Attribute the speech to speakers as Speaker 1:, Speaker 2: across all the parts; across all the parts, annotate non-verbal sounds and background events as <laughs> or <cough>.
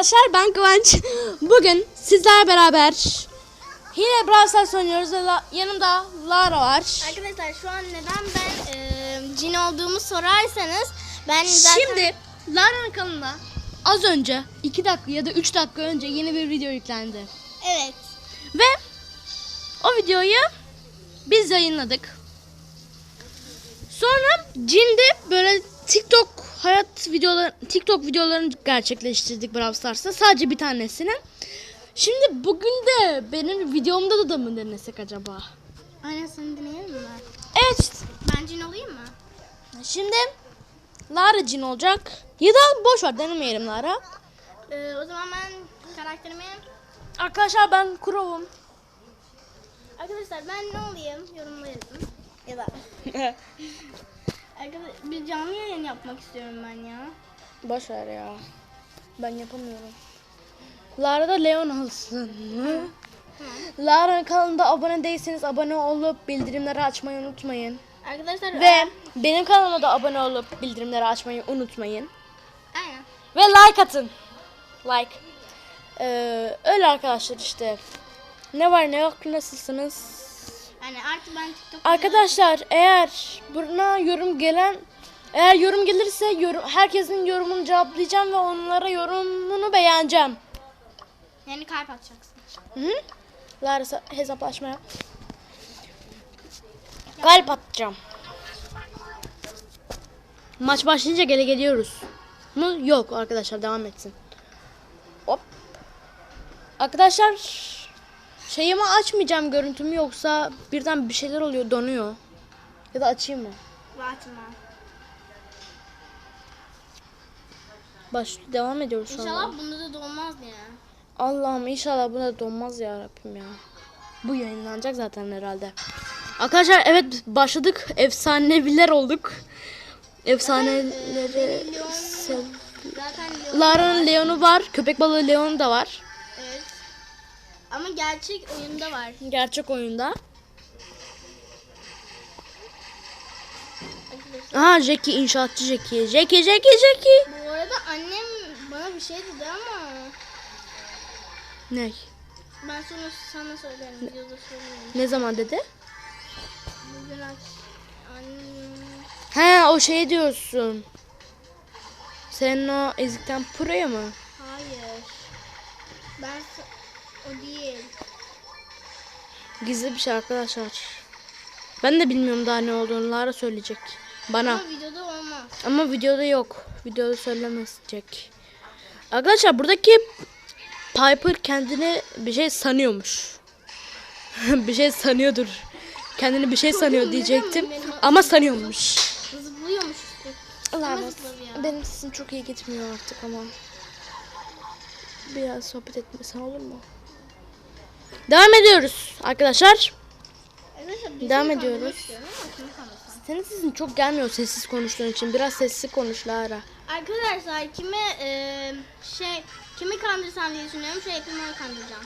Speaker 1: arkadaşlar ben Kıvanç. Bugün sizler beraber yine Brawl Stars oynuyoruz la- yanımda Lara var.
Speaker 2: Arkadaşlar şu an neden ben e, cin olduğumu sorarsanız ben zaten...
Speaker 1: Şimdi Lara'nın kanalına az önce 2 dakika ya da 3 dakika önce yeni bir video yüklendi.
Speaker 2: Evet.
Speaker 1: Ve o videoyu biz yayınladık. Sonra Cin'de böyle TikTok hayat videoları TikTok videolarını gerçekleştirdik Brawl Stars'ta. Sadece bir tanesini. Şimdi bugün de benim videomda da mı denesek acaba?
Speaker 2: Aynısını deneyelim mi?
Speaker 1: Evet.
Speaker 2: Ben cin olayım mı?
Speaker 1: Şimdi Lara Cin olacak. Ya da boş ver denemeyelim Lara.
Speaker 2: E, o zaman ben karakterimi...
Speaker 1: Arkadaşlar ben Crow'um.
Speaker 2: Arkadaşlar ben ne olayım? Yorumla yazın. Ya da... <laughs> Arkadaşlar bir canlı yayın yapmak istiyorum ben ya.
Speaker 1: Boş ver ya. Ben yapamıyorum. Lara da Leon alsın. Lara'nın kanalına abone değilseniz abone olup bildirimleri açmayı unutmayın.
Speaker 2: Arkadaşlar...
Speaker 1: Ve benim kanalıma da abone olup bildirimleri açmayı unutmayın.
Speaker 2: Aynen.
Speaker 1: Ve like atın. Like. Ee, öyle arkadaşlar işte. Ne var ne yok nasılsınız?
Speaker 2: Yani artık ben TikTok...
Speaker 1: Arkadaşlar eğer buna yorum gelen eğer yorum gelirse yorum, herkesin yorumunu cevaplayacağım ve onlara yorumunu beğeneceğim.
Speaker 2: Yani kalp atacaksın.
Speaker 1: Hı hı. Lara sa- hesaplaşma yap. Kalp atacağım. Maç başlayınca gele geliyoruz. Mu? Yok arkadaşlar devam etsin. Hop. Arkadaşlar şeyimi açmayacağım görüntümü yoksa birden bir şeyler oluyor donuyor. Ya da açayım mı?
Speaker 2: Açma.
Speaker 1: Baş devam ediyoruz şu anda.
Speaker 2: İnşallah bunda da dolmaz ya.
Speaker 1: Allah'ım inşallah buna donmaz ya Rabbim ya. Bu yayınlanacak zaten herhalde. Arkadaşlar evet başladık. Efsaneviler olduk. Efsaneleri
Speaker 2: Zaten Leon-
Speaker 1: Lara'nın Leon'u var. Köpek balığı Leon'u da var.
Speaker 2: Ama gerçek oyunda var.
Speaker 1: Gerçek oyunda. Aha Jackie inşaatçı Jackie. Jackie Jackie Jackie.
Speaker 2: Bu arada annem bana bir şey dedi ama
Speaker 1: Ne?
Speaker 2: ben sonra sana söylerim. Videoda söyleyeyim.
Speaker 1: Ne zaman dedi?
Speaker 2: Bugün aç. Annem...
Speaker 1: He o şey diyorsun. Senin o ezikten Pro'ya mı?
Speaker 2: Hayır. Ben o değil.
Speaker 1: Gizli bir şey arkadaşlar. Ben de bilmiyorum daha ne olduğunu. Lara söyleyecek. Bana.
Speaker 2: Ama videoda olmaz.
Speaker 1: Ama videoda yok. Videoda söylemeyecek. Arkadaşlar buradaki Piper kendini bir şey sanıyormuş. <laughs> bir şey sanıyordur. Kendini bir şey sanıyor diyecektim. Ama sanıyormuş.
Speaker 2: Zıplıyormuş ya?
Speaker 1: Benim sesim çok iyi gitmiyor artık ama. Biraz sohbet etmesen olur mu? Devam ediyoruz arkadaşlar. Devam
Speaker 2: şey
Speaker 1: ediyoruz.
Speaker 2: kimi?
Speaker 1: Senin sesin çok gelmiyor sessiz konuştuğun için. Biraz sessiz konuş Lara.
Speaker 2: Arkadaşlar kime e, şey kimi kandırsam diye düşünüyorum. Şey yapayım kandıracağım.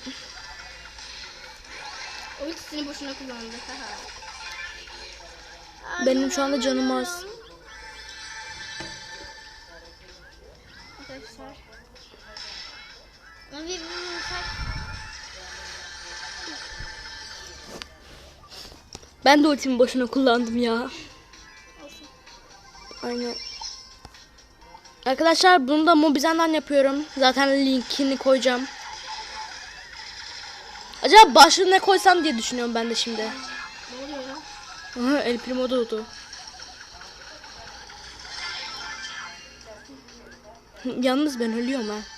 Speaker 2: O ikisini boşuna kullandı. Haha. <laughs>
Speaker 1: Benim şu anda canım az.
Speaker 2: Arkadaşlar. Ama bir
Speaker 1: Ben de ultimi boşuna kullandım ya. Aynen. Arkadaşlar bunu da Mobizen'den yapıyorum. Zaten linkini koyacağım. Acaba başlığı ne koysam diye düşünüyorum ben de şimdi.
Speaker 2: Ne oluyor ya?
Speaker 1: El Primo doğdu. Yalnız ben ölüyorum ha.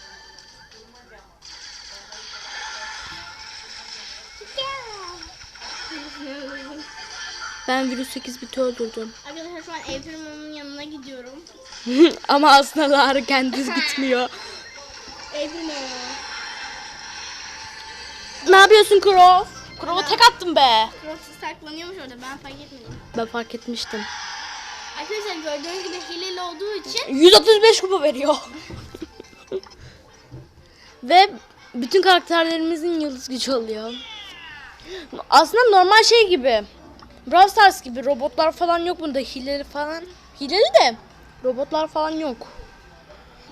Speaker 1: Ben virüs 8 biti öldürdüm. <laughs>
Speaker 2: Arkadaşlar şu an Evrim'in yanına gidiyorum.
Speaker 1: Ama aslında Lara kendisi gitmiyor. <laughs>
Speaker 2: Evrim
Speaker 1: ne yapıyorsun Crow? Crow'a tek attım be.
Speaker 2: Crossy saklanıyormuş orada ben fark etmedim.
Speaker 1: Ben fark etmiştim.
Speaker 2: Arkadaşlar gördüğünüz gibi hileli olduğu için
Speaker 1: 135 kupa veriyor. <laughs> Ve bütün karakterlerimizin yıldız gücü alıyor. Aslında normal şey gibi. Brawl Stars gibi robotlar falan yok bunda. Hileli falan. Hileli de robotlar falan yok.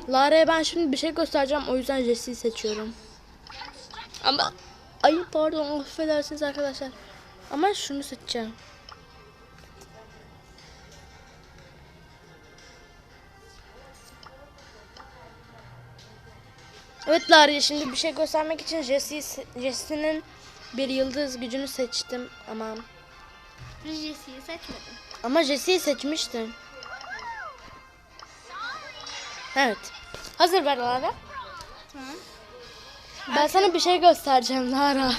Speaker 1: Lara'ya ben şimdi bir şey göstereceğim. O yüzden Jesse'yi seçiyorum. Ama ay pardon affedersiniz arkadaşlar. Ama şunu seçeceğim. Evet Lara şimdi bir şey göstermek için Jesse'nin bir yıldız gücünü seçtim ama
Speaker 2: Jesse'yi seçmedim.
Speaker 1: ama Jesse'yi seçmiştim. Evet. Hazır ver Lara.
Speaker 2: Tamam.
Speaker 1: Ben sana bir şey göstereceğim Lara.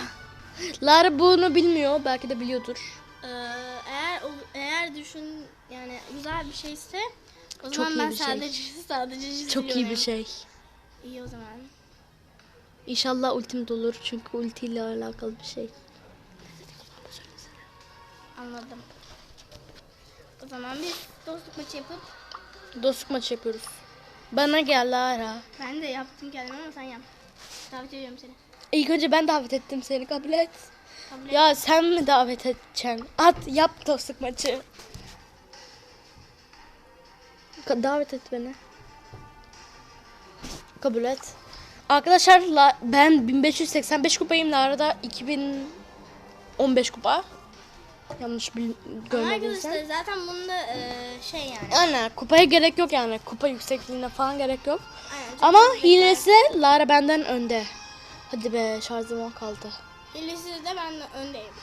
Speaker 1: Lara bunu bilmiyor. Belki de biliyordur.
Speaker 2: Ee, eğer eğer düşün yani güzel bir şeyse o
Speaker 1: Çok
Speaker 2: zaman ben
Speaker 1: şey.
Speaker 2: sadece <laughs> sadece
Speaker 1: Çok iyi bir şey.
Speaker 2: İyi o zaman.
Speaker 1: İnşallah ultim de olur çünkü ultiyle alakalı bir şey.
Speaker 2: Anladım. O zaman bir dostluk maçı yapıp
Speaker 1: Dostluk maçı yapıyoruz. Bana gel Lara.
Speaker 2: ben de yaptım kendim ama sen yap. Davet ediyorum seni.
Speaker 1: İlk önce ben davet ettim seni kabul et.
Speaker 2: Kabul et.
Speaker 1: Ya sen mi davet edeceksin? At yap dostluk maçı. Ka- davet et beni. Kabul et. Arkadaşlar la- ben 1585 kupayım. Lara da 2015 kupa. Yanlış bil
Speaker 2: Ama
Speaker 1: görmediysem.
Speaker 2: arkadaşlar zaten bunda e, şey yani.
Speaker 1: Aynen kupaya gerek yok yani. Kupa yüksekliğine falan gerek yok.
Speaker 2: Aynen,
Speaker 1: Ama hilesi Lara benden önde. Hadi be şarjım on kaldı.
Speaker 2: Hilesiz de ben de öndeyim.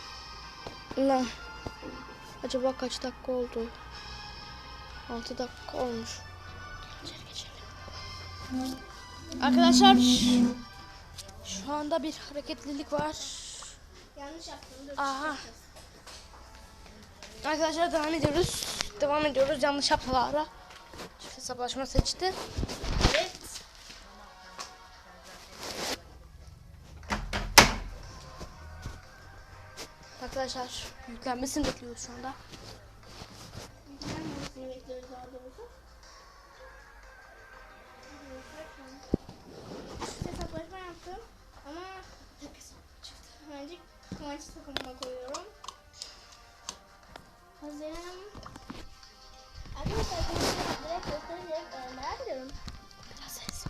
Speaker 1: Lan. Acaba kaç dakika oldu? 6 dakika olmuş. İçeri geçelim. Arkadaşlar şu anda bir hareketlilik var.
Speaker 2: Yanlış yaptım.
Speaker 1: Aha. Arkadaşlar devam ediyoruz. Devam ediyoruz. Yanlış yaptılar. Çift hesaplaşma seçti.
Speaker 2: Evet.
Speaker 1: Arkadaşlar yüklenmesini bekliyoruz şu anda.
Speaker 2: Hangisini bekliyoruz daha doğrusu? Çift hesaplaşma yaptım ama tek hesap çıktı. Önce kıvanç takımıma koyuyorum. Hazırım. Arkadaşlar göstereceğim. Ee, merak ediyorum.
Speaker 1: Biraz ses.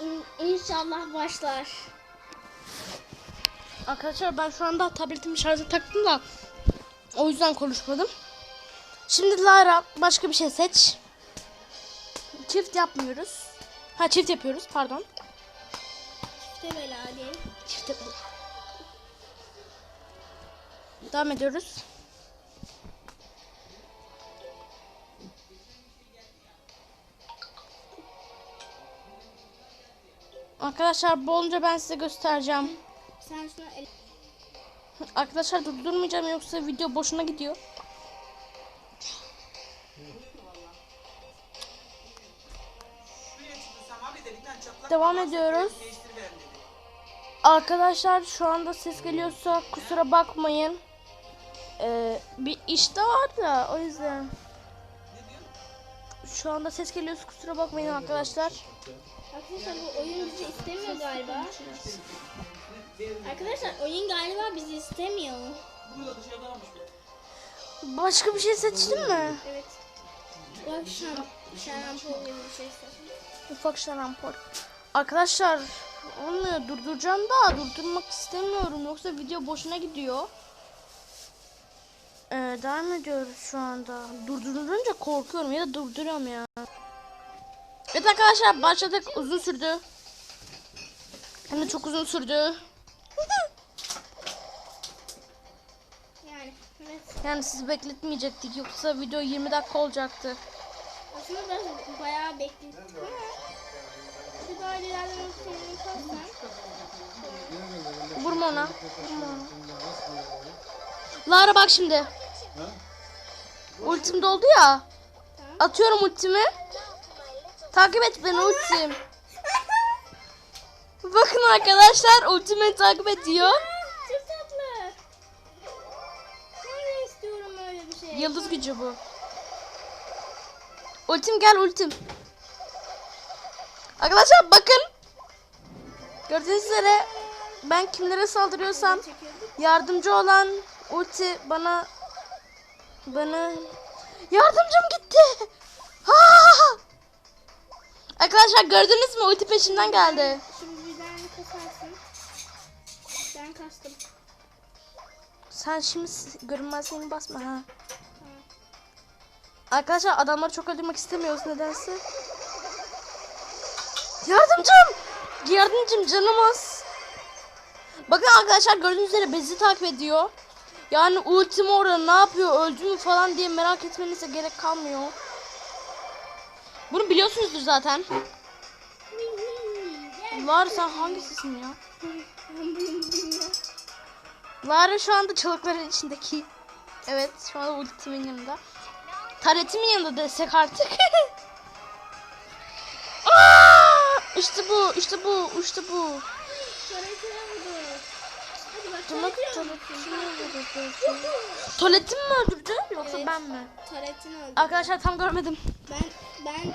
Speaker 2: İn- İnşallah başlar.
Speaker 1: Arkadaşlar ben şu anda tabletimi şarja taktım da o yüzden konuşmadım. Şimdi Lara başka bir şey seç. Çift yapmıyoruz. Ha çift yapıyoruz pardon.
Speaker 2: Çifte bela
Speaker 1: Çift yapalım. Devam ediyoruz. Arkadaşlar bu olunca ben size göstereceğim.
Speaker 2: Sen şuna el...
Speaker 1: Arkadaşlar durdurmayacağım yoksa video boşuna gidiyor. Devam ediyoruz. Arkadaşlar şu anda ses geliyorsa kusura bakmayın. Ee, bir işte var da o yüzden. Şu anda ses geliyorsa kusura bakmayın arkadaşlar.
Speaker 2: Arkadaşlar bu oyun bizi istemiyor galiba. Arkadaşlar oyun galiba bizi istemiyor.
Speaker 1: Başka bir şey seçtin mi?
Speaker 2: Evet. Şan, şarampol gibi bir şey.
Speaker 1: Ufak şarampol. Arkadaşlar olmuyor durduracağım da durdurmak istemiyorum yoksa video boşuna gidiyor. Ee, devam ediyoruz şu anda. Durdurulunca korkuyorum ya da durduruyorum ya. Evet arkadaşlar başladık uzun sürdü. Hem de çok uzun sürdü.
Speaker 2: Yani evet.
Speaker 1: Yani sizi bekletmeyecektik yoksa video 20 dakika olacaktı.
Speaker 2: Aslında ben bayağı beklettim dairelerden ötürü kalsam
Speaker 1: Vurma ona. Lara bak şimdi. Ultim doldu ya. Atıyorum ultimi. Takip et beni ultim. Bakın arkadaşlar ultimi takip ediyor. Yıldız gücü bu. Ultim gel ultim. Arkadaşlar bakın. Gördüğünüz üzere ben kimlere saldırıyorsam yardımcı olan ulti bana Bana yardımcım gitti. Ha! Arkadaşlar gördünüz mü? Ulti peşinden geldi.
Speaker 2: Şimdi bir tane kasarsın. Ben kastım.
Speaker 1: Sen şimdi görünmezliğini basma ha. Arkadaşlar adamları çok öldürmek istemiyoruz nedense. Yardımcım! Yardımcım canım az. Bakın arkadaşlar gördüğünüz üzere bezi takip ediyor. Yani ultimi orada ne yapıyor öldü mü falan diye merak etmenize gerek kalmıyor. Bunu biliyorsunuzdur zaten. Lara sen hangisisin ya? Lara şu anda çalıkların içindeki. Evet şu anda ultimin yanında. Taretimin yanında desek artık. <laughs> İşte bu, işte bu, işte bu.
Speaker 2: Tuvaletine. Hadi bak tuvaletine vurdu.
Speaker 1: tuvaletimi mi öldürdü? Tuvaletimi mi öldürdü yoksa
Speaker 2: Evet.
Speaker 1: ben mi?
Speaker 2: Tuvaletini öldü.
Speaker 1: Arkadaşlar tam görmedim.
Speaker 2: Ben